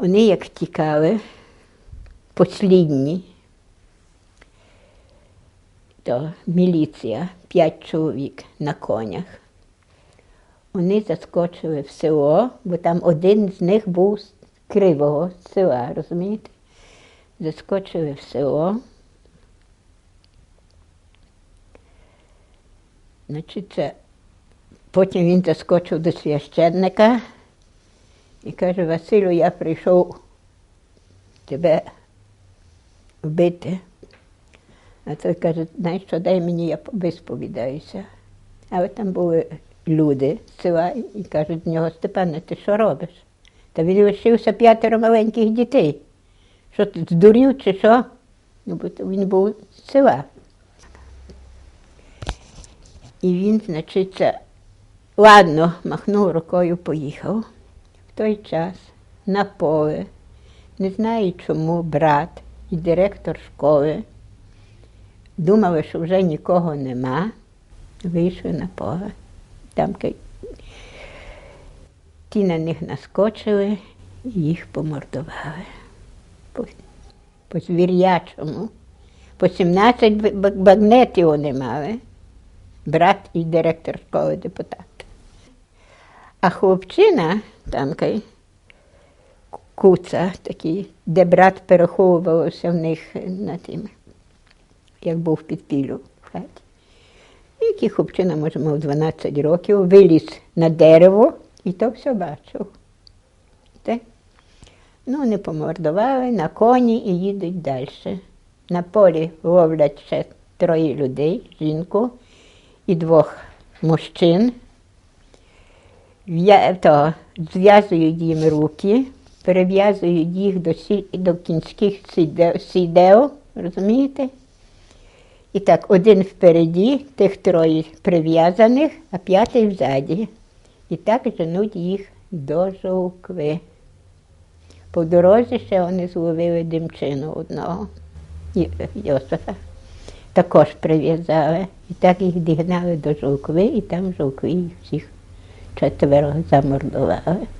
Вони як тікали, послідні, то міліція, п'ять чоловік на конях. Вони заскочили в село, бо там один з них був з кривого села, розумієте? Заскочили в село. Значить, це... Потім він заскочив до священника і каже, Василю, я прийшов тебе вбити. А той каже, знаєш що, дай мені, я висповідаюся. Але там були люди з села і кажуть до нього, Степане, ти що робиш? Та він лишився п'ятеро маленьких дітей. Що ти здурів чи що? Ну, бо він був з села. І він, значить, ладно, махнув рукою, поїхав. В той час на поле, не знаю чому, брат і директор школи думали, що вже нікого нема, вийшли на поле. Там ті на них наскочили і їх помордували. По, звір'ячому. По 17 б- б- багнетів вони мали. Брат і директор школи депутат. А хлопчина, там куца такий, де брат переховувався в них на тим, як був в підпіллю в хаті. Який хлопчина, може, мав 12 років, виліз на дерево і то все бачив. Те? Ну, вони помордували на коні і їдуть далі. На полі ловлять ще троє людей, жінку і двох мужчин. Зв'язують їм руки, перев'язують їх до, сі, до кінських сіде- сідел, розумієте? І так, один впереді, тих троє прив'язаних, а п'ятий взаді. І так женуть їх до жовкви. По дорозі ще вони зловили димчину одного Йосифа. Також прив'язали. І так їх дігнали до жовкви, і там в жовкві їх всіх Cioè, vero che a mordovare. Eh?